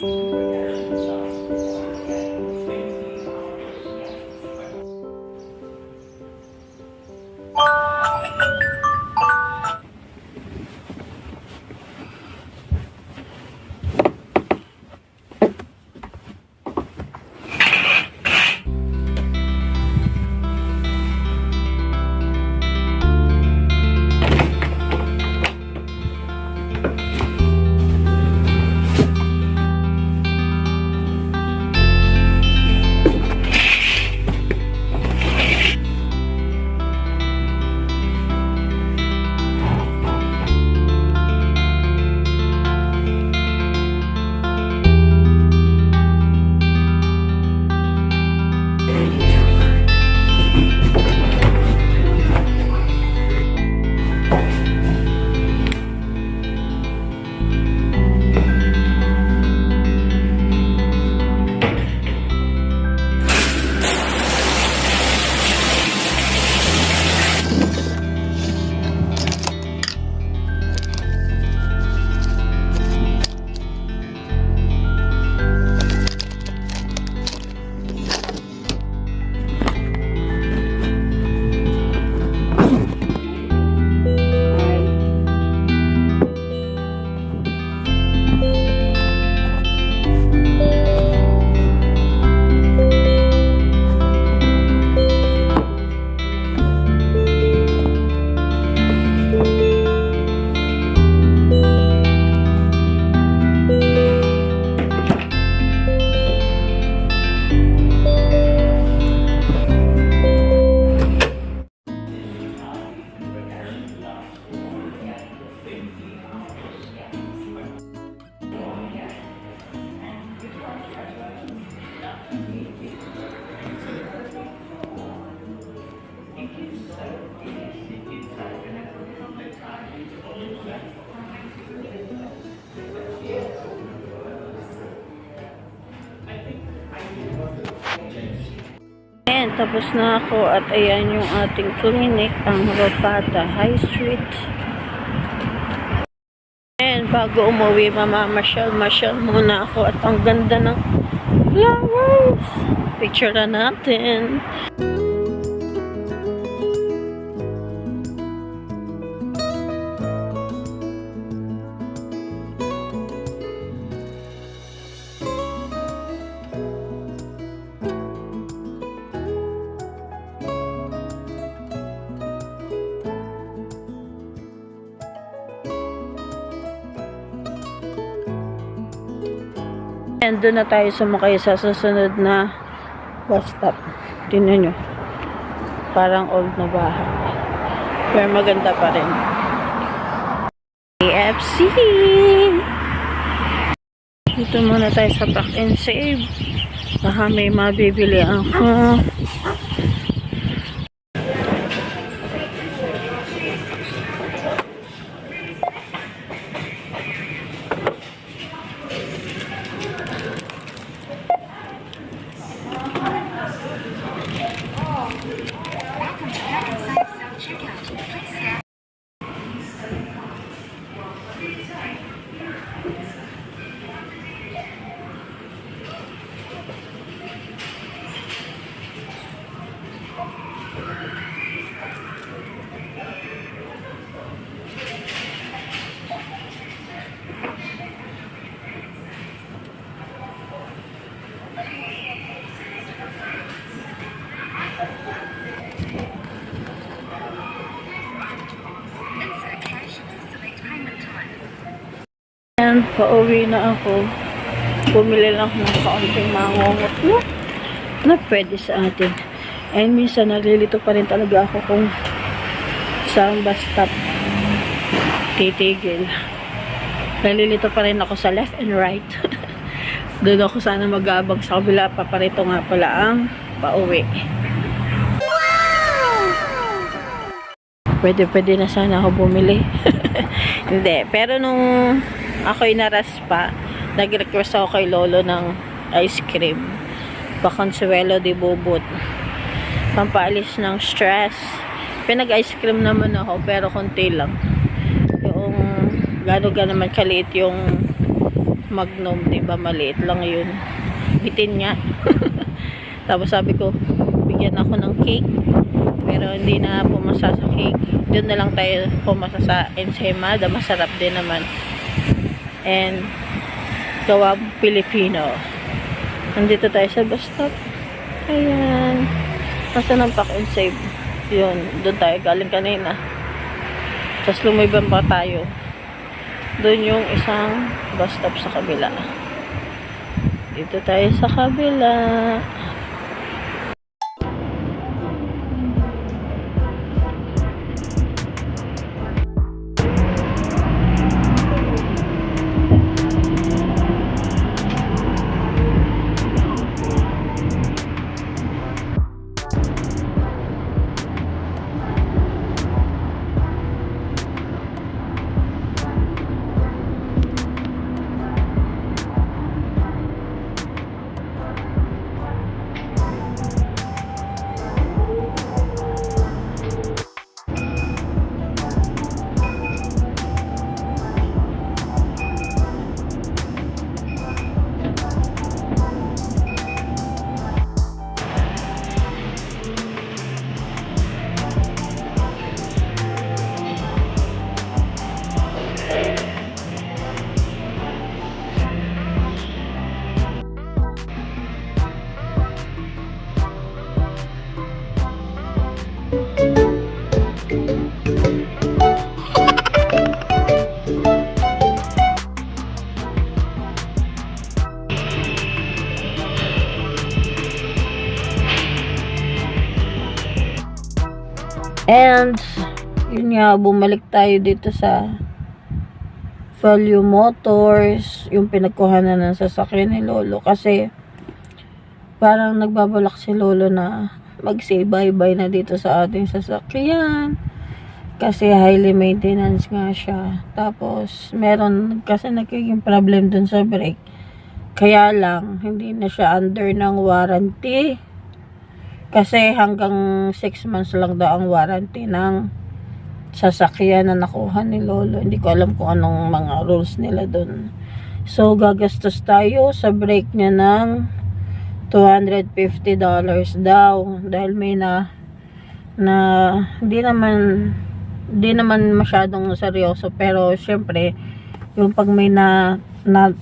Ayan, tapos na ako at ayan yung ating clinic, ang Ropata High Street. And bago umuwi, mamamasyal-masyal muna ako at ang ganda ng flowers. Picture na natin. And doon na tayo sumakay sa susunod na bus stop. Tingnan nyo. Parang old na bahay. Pero maganda pa rin. KFC! Dito muna tayo sa Pack and Save. Baka may mabibili ako. Pauwi na ako. Bumili lang ako ng kaunting mangungot na, na pwede sa atin. And minsan nalilito pa rin talaga ako kung saan bus stop titigil. Nalilito pa rin ako sa left and right. Doon ako sana magabag sa kabila. Paparito nga pala ang pauwi. Pwede, pwede na sana ako bumili. Hindi. Pero nung ako'y naras pa, nag-request ako kay Lolo ng ice cream. Pa-Consuelo de Bobot. Pampaalis ng stress. Pinag-ice cream naman ako, pero konti lang. Yung gano'n gano'n naman kaliit yung Magnum, di ba? Maliit lang yun. Bitin nga. Tapos sabi ko, bigyan ako ng cake. Pero hindi na pumasa sa cake. Doon na lang tayo pumasa sa ensaymada. Masarap din naman. And, gawang Pilipino. Nandito tayo sa bus stop. Ayan. Nasa ng pack and save. Yun, doon tayo galing kanina. Tapos lumiban pa tayo. Doon yung isang bus stop sa kabila. Dito tayo sa kabila. And, yun nga, bumalik tayo dito sa Value Motors, yung pinagkuhanan ng sasakyan ni Lolo. Kasi, parang nagbabalak si Lolo na mag-say bye-bye na dito sa ating sasakyan. Kasi highly maintenance nga siya. Tapos, meron kasi nagiging problem dun sa brake. Kaya lang, hindi na siya under ng warranty. Kasi hanggang 6 months lang daw ang warranty ng sasakyan na nakuha ni Lolo. Hindi ko alam kung anong mga rules nila doon. So, gagastos tayo sa brake niya ng $250 daw. Dahil may na na hindi naman hindi naman masyadong seryoso pero syempre yung pag may na na,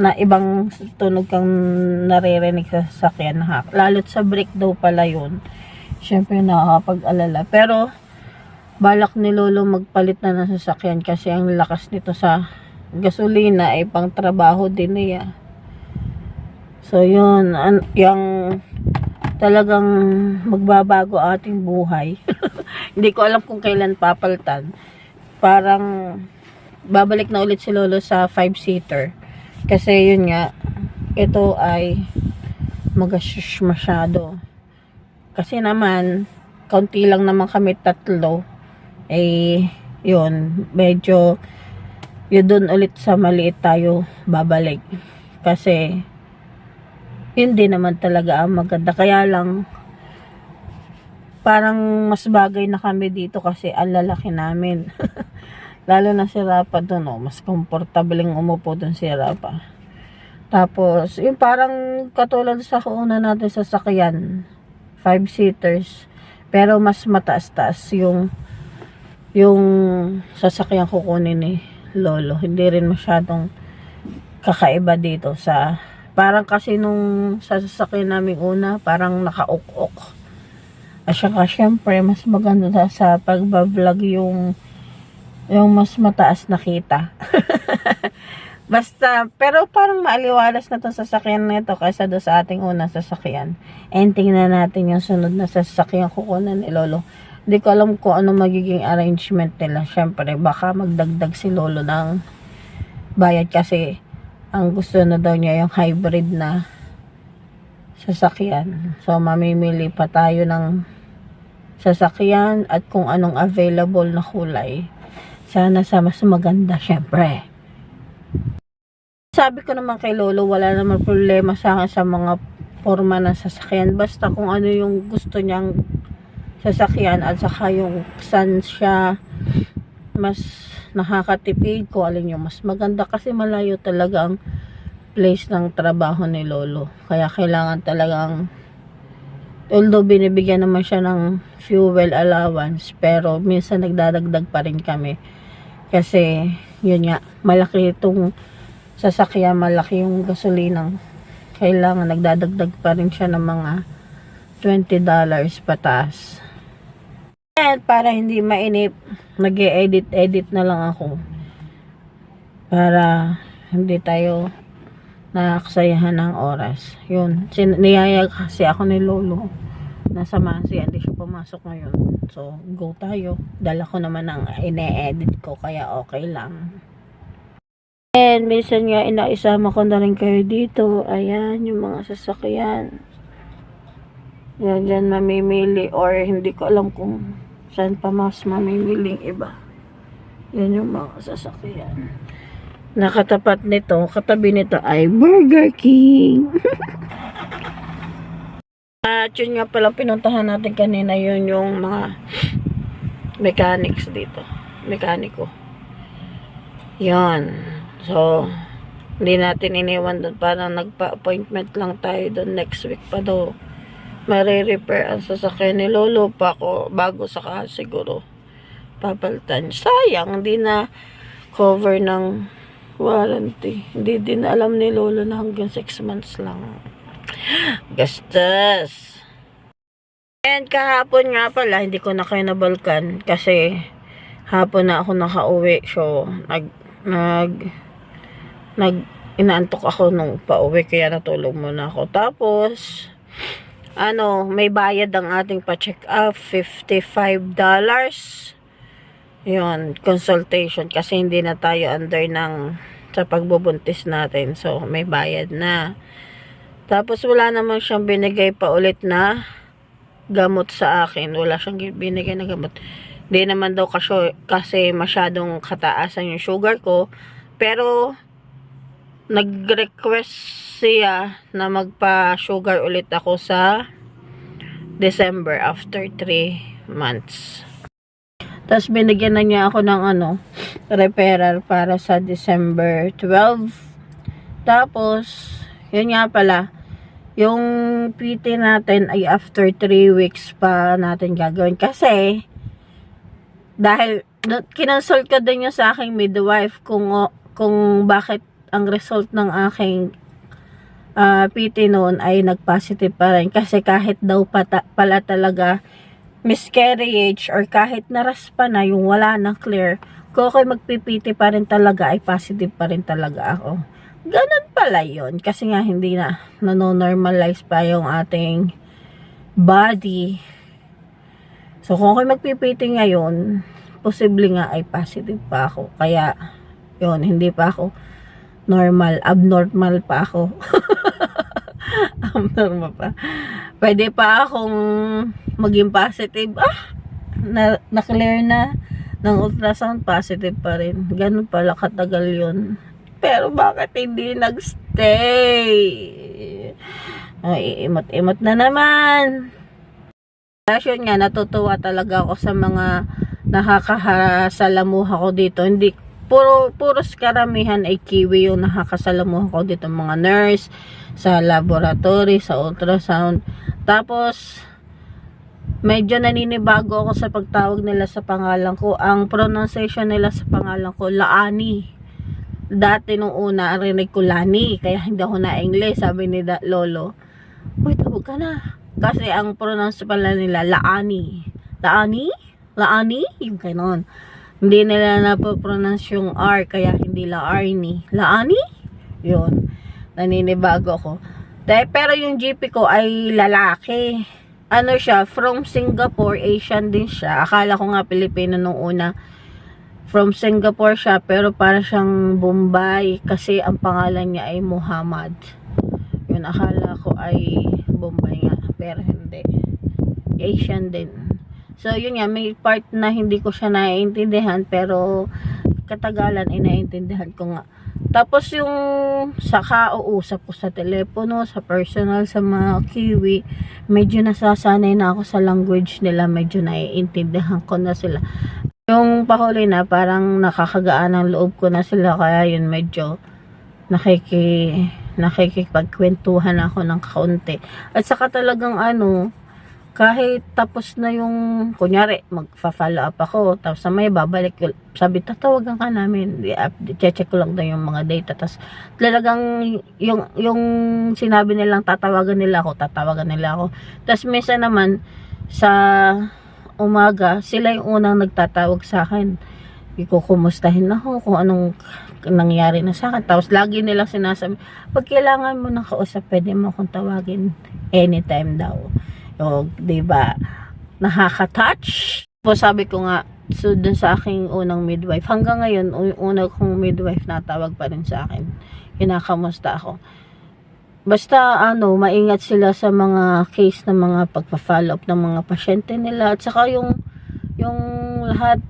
na ibang tunog kang naririnig sa sasakyan ha. Lalo't sa brake daw pala yun. Syempre nakakapag-alala. Pero balak ni Lolo magpalit na ng sasakyan kasi ang lakas nito sa gasolina ay pang trabaho din niya. So yun, an, yung talagang magbabago ating buhay. Hindi ko alam kung kailan papalitan. Parang babalik na ulit si Lolo sa 5-seater. Kasi yun nga, ito ay magashush masyado. Kasi naman, kaunti lang naman kami tatlo. Eh, yun, medyo yun dun ulit sa maliit tayo babalik. Kasi, hindi naman talaga ang maganda. Kaya lang, parang mas bagay na kami dito kasi ang lalaki namin. Lalo na si Rapa doon, oh, mas komportabling umupo doon si Rapa. Tapos, yung parang katulad sa una natin sa sakyan, five seaters, pero mas mataas-taas yung yung sasakyan kukunin ni Lolo. Hindi rin masyadong kakaiba dito sa parang kasi nung sa sasakyan namin una, parang nakauk-ok. At saka syempre, mas maganda sa pagbablog yung yung mas mataas na kita. Basta, pero parang maaliwalas na itong sasakyan nito kaysa do sa ating unang sasakyan. And tingnan natin yung sunod na sasakyan kukunan ni Lolo. Hindi ko alam kung ano magiging arrangement nila. Syempre, baka magdagdag si Lolo ng bayad kasi ang gusto na daw niya yung hybrid na sasakyan. So, mamimili pa tayo ng sasakyan at kung anong available na kulay. Sana sa mas maganda, syempre. Sabi ko naman kay Lolo, wala naman problema sa akin sa mga forma ng sasakyan. Basta kung ano yung gusto niyang sasakyan at saka yung saan siya mas nakakatipid ko alin yung mas maganda kasi malayo talaga ang place ng trabaho ni Lolo. Kaya kailangan talagang although binibigyan naman siya ng fuel allowance pero minsan nagdadagdag pa rin kami kasi yun nga malaki itong sasakyan malaki yung gasolinang kailangan nagdadagdag pa rin siya ng mga 20 dollars pataas and para hindi mainip nag edit edit na lang ako para hindi tayo nakaksayahan ng oras. Yun, sin- niyayag kasi ako ni Lolo. Nasa Masi, hindi siya pumasok ngayon. So, go tayo. Dala ko naman ang ine-edit ko, kaya okay lang. And minsan nga, inaisama ko na rin kayo dito. Ayan, yung mga sasakyan. Yan, dyan mamimili. Or hindi ko alam kung saan pa mas mamimiling iba. Yan yung mga sasakyan. Nakatapat nito, katabi nito ay Burger King. At yun nga pala pinuntahan natin kanina yun yung mga mechanics dito. Mekaniko. Yan. So, hindi natin iniwan doon. Parang nagpa-appointment lang tayo doon next week pa daw. Mare-repair ang sasakyan ni Lolo pa ako bago saka siguro papalitan. Sayang, hindi na cover ng warranty. Hindi din alam ni Lolo na hanggang 6 months lang. Gastos! And kahapon nga pala, hindi ko na kayo nabalkan kasi hapon na ako nakauwi. So, nag, nag, nag, inaantok ako nung pauwi kaya natulog muna ako. Tapos, ano, may bayad ang ating pa-check up, $55. Yun, consultation kasi hindi na tayo under ng sa pagbubuntis natin. So, may bayad na. Tapos, wala naman siyang binigay pa ulit na gamot sa akin. Wala siyang binigay na gamot. Hindi naman daw kasi, kasi masyadong kataasan yung sugar ko. Pero, nag-request siya na magpa-sugar ulit ako sa December after 3 months. Tapos binigyan na niya ako ng ano, referral para sa December 12. Tapos, yun nga pala, yung PT natin ay after 3 weeks pa natin gagawin. Kasi, dahil kinonsult ko din yung sa aking midwife kung, kung bakit ang result ng aking ah, PT noon ay nag-positive pa rin. Kasi kahit daw pata, pala talaga miscarriage or kahit naraspa na yung wala na clear, kung ako'y magpipiti pa rin talaga, ay positive pa rin talaga ako. Ganun pala yun. Kasi nga hindi na nanonormalize pa yung ating body. So, kung ako'y magpipiti ngayon, posible nga ay positive pa ako. Kaya, yun, hindi pa ako normal. Abnormal pa ako. abnormal pa. Pwede pa akong maging positive. Ah! Na, na-clear na ng ultrasound, positive pa rin. Ganun pala katagal yun. Pero bakit hindi nagstay? Ay, imot-imot na naman. Yun nga, natutuwa talaga ako sa mga nakakasalamuha ko dito. Hindi, puro, puros karamihan ay kiwi yung nakakasalamuha ko dito. Mga nurse, sa laboratory, sa ultrasound. Tapos, medyo naninibago ako sa pagtawag nila sa pangalan ko. Ang pronunciation nila sa pangalan ko, Laani. Dati nung una, arinig ko Lani. Kaya hindi ako na-English. Sabi ni da- Lolo, Uy, tawag ka na. Kasi ang pronounce pala nila, Laani. Laani? Laani? Yung ganon. Hindi nila napopronounce yung R, kaya hindi Laarni. Laani? Yun. Naninibago ko. Te- Pero yung GP ko ay lalaki. Ano siya, from Singapore, Asian din siya. Akala ko nga Pilipino nung una. From Singapore siya, pero para siyang Bombay. Kasi ang pangalan niya ay Muhammad. Yun, akala ko ay Bombay nga. Pero hindi. Asian din. So, yun nga, may part na hindi ko siya naiintindihan, pero katagalan ay naiintindihan ko nga. Tapos yung sa kauusap ko sa telepono, sa personal, sa mga kiwi, medyo nasasanay na ako sa language nila, medyo naiintindihan ko na sila. Yung pahuli na, parang nakakagaan ang loob ko na sila, kaya yun medyo nakiki, nakikipagkwentuhan ako ng kaunti. At saka talagang ano, kahit tapos na yung, kunyari, magfa-follow up ako, tapos may babalik, sabi, tatawagan ka namin, i-check ko lang daw yung mga data, tapos talagang yung, yung sinabi nilang tatawagan nila ako, tatawagan nila ako, tapos minsan naman, sa umaga, sila yung unang nagtatawag sa akin, ikukumustahin ako kung anong nangyari na sa akin. Tapos lagi nila sinasabi, pag kailangan mo ng kausap, pwede mo akong tawagin anytime daw. O, di ba? Nakaka-touch. Po sabi ko nga, so dun sa aking unang midwife, hanggang ngayon, yung una kong midwife natawag pa rin sa akin. Kinakamusta ako. Basta ano, maingat sila sa mga case ng mga pagpa-follow up ng mga pasyente nila. At saka yung yung lahat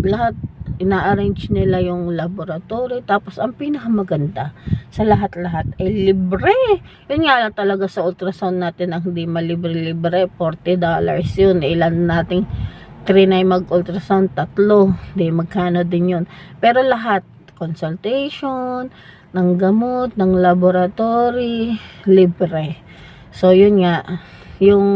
lahat ina-arrange nila yung laboratory. Tapos ang pinakamaganda sa lahat-lahat ay libre. Yun nga lang talaga sa ultrasound natin ang hindi malibre-libre. 40 dollars yun. Ilan nating trinay mag-ultrasound? Tatlo. Di magkano din yun. Pero lahat consultation ng gamot ng laboratory libre. So yun nga. Yung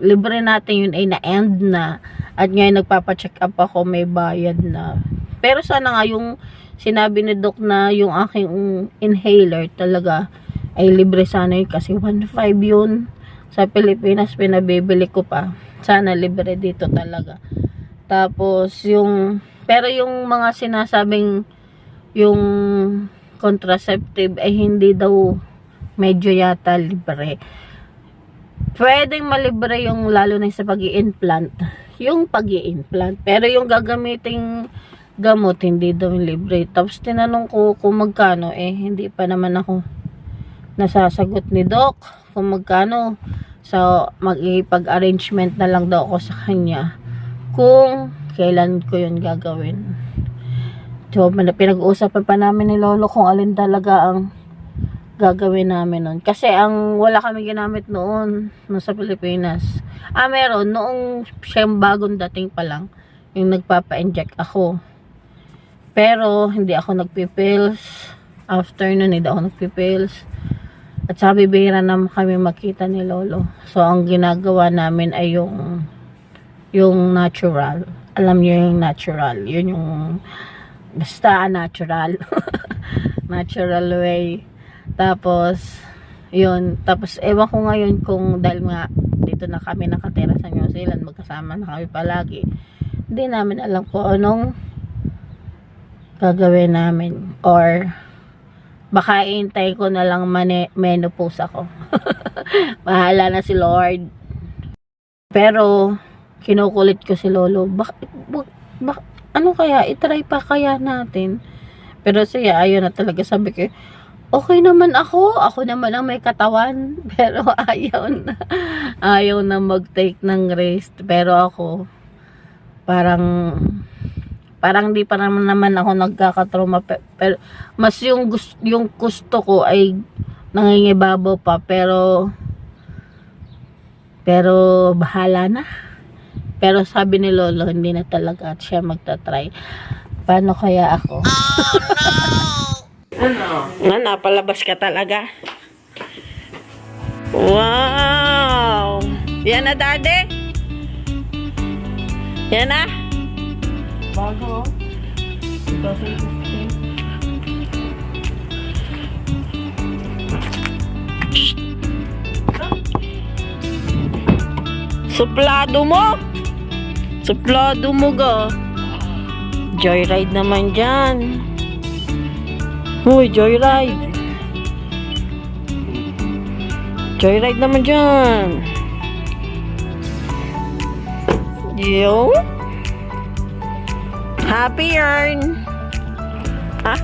libre natin yun ay na-end na. At ngayon nagpapacheck up ako may bayad na. Pero sana nga yung sinabi ni Doc na yung aking inhaler talaga ay libre sana yun kasi 1.5 yun. Sa Pilipinas pinabibili ko pa. Sana libre dito talaga. Tapos yung pero yung mga sinasabing yung contraceptive ay hindi daw medyo yata libre. Pwedeng malibre yung lalo na sa pag implant yung pag implant pero yung gagamiting gamot hindi daw libre. Tapos tinanong ko kung magkano eh hindi pa naman ako nasasagot ni doc kung magkano. So mag-ipag-arrangement na lang daw ako sa kanya kung kailan ko yun gagawin so pinag-uusapan pa namin ni lolo kung alin talaga ang gagawin namin nun. Kasi ang wala kami ginamit noon, noon sa Pilipinas. Ah, meron. Noong siyang bagong dating pa lang, yung nagpapa-inject ako. Pero, hindi ako nagpipills. After nun, hindi ako nagpipills. At sabi, bihira na kami makita ni Lolo. So, ang ginagawa namin ay yung yung natural. Alam niyo yung natural. Yun yung basta natural. natural way. Tapos, yun. Tapos, ewan ko ngayon kung dahil nga dito na kami nakatira sa New Zealand, magkasama na kami palagi. Hindi namin alam kung anong gagawin namin. Or, baka iintay ko na lang menopause ako. Bahala na si Lord. Pero, kinukulit ko si Lolo. Bak, bak, ano kaya, itry pa kaya natin? Pero siya, ayun na talaga. Sabi ko, okay naman ako, ako naman ang may katawan, pero ayaw na, ayaw na mag-take ng rest, pero ako, parang, parang di pa naman naman ako nagkakatrauma, pe- pero, mas yung gusto, yung gusto ko ay nangingibabaw pa, pero, pero, bahala na. Pero sabi ni Lolo, hindi na talaga at siya magta-try. Paano kaya ako? Nga, napalabas ka talaga. Wow! Yan na, daddy? Yan na? Bago. 2015. Suplado mo? Suplado mo ga? Joyride naman dyan. Uy, joyride. Joyride naman dyan. Yo. Happy yarn. Ha?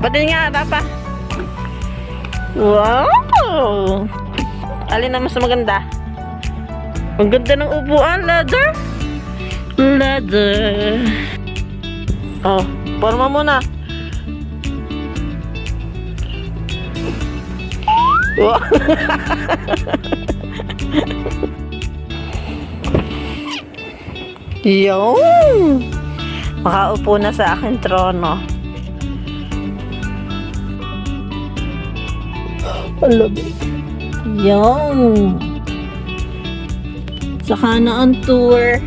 Batin nga, Papa. Wow! Alin na mas maganda? Ang ganda ng upuan, leather. Leather. Oh, forma muna. Wow. Yung. Makaupo na sa akin trono. Halabi. Yung. Saka na on tour.